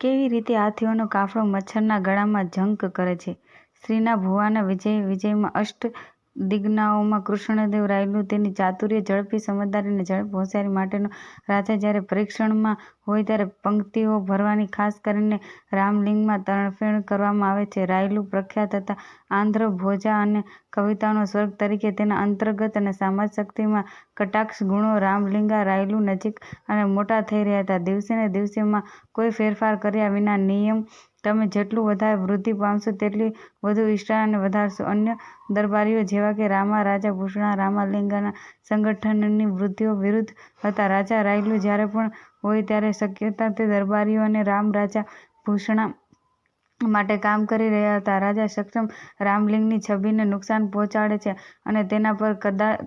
કેવી રીતે હાથીઓનો કાફલો મચ્છરના ગળામાં જંક કરે છે. શ્રીના ભુવાના વિજય વિજયમાં અષ્ટદિગ્ગજોમાં કૃષ્ણદેવ રાયલું તેની ચાતુર્ય, ઝડપી સમજદારી અને ઝડપ હોશિયારી માટેનો રાજા જ્યારે પરીક્ષણમાં હોય ત્યારે પંક્તિઓ ભરવાની ખાસ કરીને રામલિંગમાં તરફેણ કરવામાં આવે છે. રાયલું પ્રખ્યાત હતા આંધ્ર ભોજા અને કવિતાનો સ્વર્ગ તરીકે તેના અંતર્ગત અને સમાજશક્તિમાં કટાક્ષ ગુણો રામલિંગા રાયલુ નજીક અને મોટા થઈ રહ્યા હતા દિવસેને દિવસે માં કોઈ ફેરફાર કર્યા વિના નિયમ તમે જેટલું વધારે વૃદ્ધિ પામશો તેટલી વધુ ઈષ્ટાને વધારશો. અન્ય દરબારીઓ જેવા કે રામા, રાજા ભૂષણા રામાલિંગાના સંગઠનની વૃત્તિઓ વિરુદ્ધ હતા. રાજા રાયલુ જ્યારે પણ હોય ત્યારે શક્યતા તે દરબારીઓ અને રામ, રાજા ભૂષણા માટે કામ કરી રહ્યા હતા. રાજા સક્ષમ રામલિંગની છબીને નુકસાન પહોંચાડે છે અને તેના પર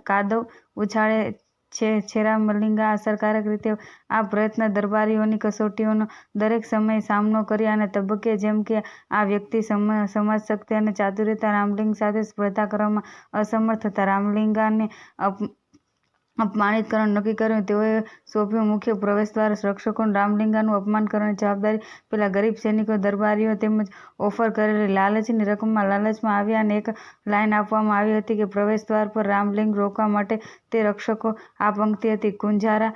કાદવ ઉછાળે છેરામલિંગા અસરકારક રીતે આ પ્રયત્ન દરબારીઓની કસોટીઓનો દરેક સમયે સામનો કર્યા અને તબક્કે જેમ કે આ વ્યક્તિ સમાજશક્તિ અને ચાતુર્યતા રામલિંગ સાથે સ્પર્ધા કરવામાં અસમર્થ હતા. રામલિંગાને અપમાનિત કરવાનું નક્કી કર્યું. તેઓએ સોંપ્યું મુખ્ય પ્રવેશદ્વાર રક્ષકોને રામલિંગાનું અપમાન કરવાની જવાબદારી. પેલા ગરીબ સૈનિકો દરબારીઓ તેમજ ઓફર કરેલી લાલચની રકમમાં લાલચમાં આવ્યા અને એક લાઈન આપવામાં આવી હતી કે પ્રવેશદ્વાર પર રામલિંગ રોકવા માટે તે રક્ષકો. આ પંક્તિ હતી કુંજારા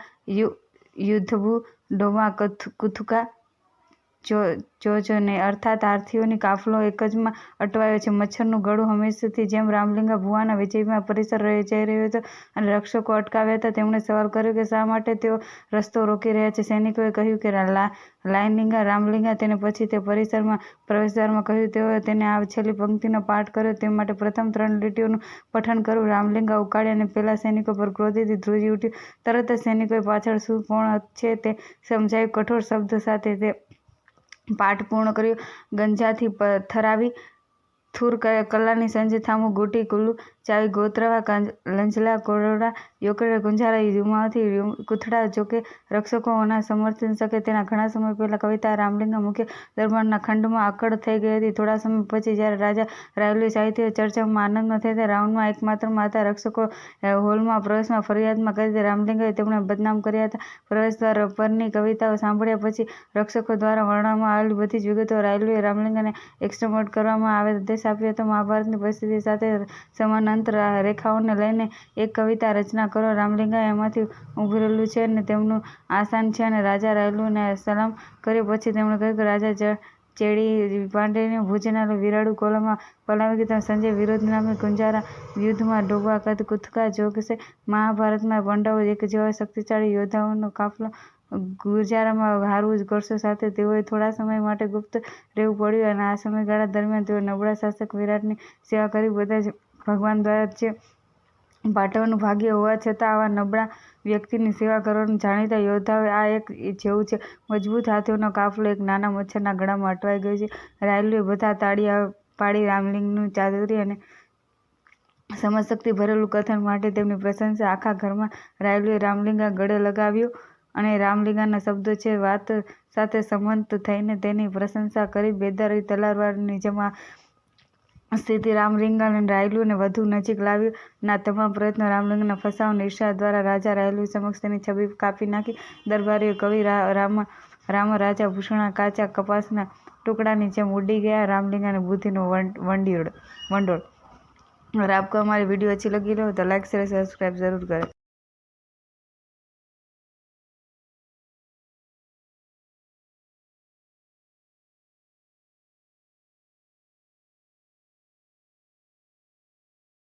યુથુંબુ ડોમા કુથુકા જોજો ને અર્થાત આરથીઓની કાફલો એક જ માં અટવાયો છે. મચ્છરનું ગળું હંમેશની જેમ રામલિંગા ભુવાના વિજયમાં પરિસર જઈ રહ્યો હતો અને રક્ષકો અટકાવ્યા હતા. તેમણે સવાલ કર્યો કે શા માટે તેઓ રસ્તો રોકી રહ્યા છે. સૈનિકોએ કહ્યું કે લાઇનલિંગા રામલિંગા તેને પછી તે પરિસરમાં પ્રવેશદ્વારમાં કહ્યું, તેઓએ તેને આ છેલ્લી પંક્તિનો પાઠ કર્યો તે માટે પ્રથમ ત્રણ લીટીઓનું પઠન કરવું. રામલિંગા ઉકાળી અને પેલા સૈનિકો પર ક્રોધથી ધ્રુજી ઉઠ્યો. તરત જ સૈનિકોએ પાછળ શું કોણ છે તે સમજાયું. કઠોર શબ્દો સાથે તે પાઠ પૂર્ણ કર્યો. ગંજાથી થરાવી થુર કલાની સંજ થામુ ગુટી કુલ્લુ ચાવી ગોત્રવા લંજલા કોરડા યોકડે ગુંજારા યુમાથી કુથડા જોકે રક્ષકોના સમર્થન શકે તેના ઘણા સમય પહેલા કવિતા રામલિંગા મુખ્ય દરબારના ખંડમાં આકડ થઈ ગઈ હતી. થોડા સમય પછી જ્યારે રાજા રાયલી સાહિત્ય ચર્ચામાં આનંદમાં થઈ ત્યારે રાઉન્ડમાં એકમાત્રમાં હતા રક્ષકો હોલમાં પ્રવેશમાં ફરિયાદમાં કરી. રામલિંગાએ તેમણે બદનામ કર્યા હતા. પ્રવેશદ્વાર પરની કવિતાઓ સાંભળ્યા પછી રક્ષકો દ્વારા વર્ણવવામાં આવેલી બધી જ વિગતો રાયલુએ રામલિંગાને આવે કરવા આદેશ આપ્યો. મહાભારતની પરિસ્થિતિ સાથે સમાનાંતર રેખાઓને લઈને એક કવિતા રચના કરો. રામલિંગા એમાંથી ઉભરેલું છે અને તેમનું આસાન છે અને રાજા રાયલુને સલામ કર્યો પછી તેમણે કહ્યું કે રાજા ચેદિ પાંડેને ભુજના વિરાળુ કોલમાં પલાવી તમે સંજય વિરોધ નામે ગુંજારા યુદ્ધમાં ડોબા કુથુકા જોગશે. મહાભારતમાં પાંડવો એક જેવા શક્તિશાળી યોદ્ધાઓનો કાફલો ગુજારામાં હારવું કરશો સાથે તેઓએ થોડા સમય માટે ગુપ્ત રહેવું પડ્યું અને આ સમયગાળા દરમિયાન તેઓ નબળા શાસક વિરાટની સેવા કરી. બધા જ ભગવાન દ્વારા જ પાઠવવાનું ભાગ્ય હોવા છતાં આવા નબળા વ્યક્તિની સેવા કરવાનું જાણીતા યોદ્ધાઓ આ એક જેવું છે. મજબૂત હાથીઓનો કાફલો એક નાના મચ્છરના ગળામાં અટવાઈ ગયો છે. રાયલુએ બધા તાળીયા પાડી રામલિંગનું ચાદરી અને સમજશક્તિ ભરેલું કથન માટે તેમની પ્રશંસા. આખા ઘરમાં રાયલુએ રામલિંગા ગળે લગાવ્યું અને રામલિંગાના શબ્દો છે, વાત સાથે સંમત થઈને તેની પ્રશંસા કરી. બેદારી તલવારની જેમ સ્થિતિ રામલિંગાને રાયલુને વધુ નજીક લાવ્યો. ના તમામ પ્રયત્નો રામલિંગના ફસાવવા ઈર્ષા દ્વારા રાજા રાયલુ સમક્ષ તેની છબી કાપી નાખી. દરબારીઓ કવિ રામા રાજા ભૂષણા કાચા કપાસના ટુકડાની જેમ ઉડી ગયા. રામલિંગાની બુદ્ધિનો વંડોળ! આપકો હમારી વિડિયો અચ્છી લગી હો તો લાઇક શેર સબસ્ક્રાઇબ જરૂર કરેं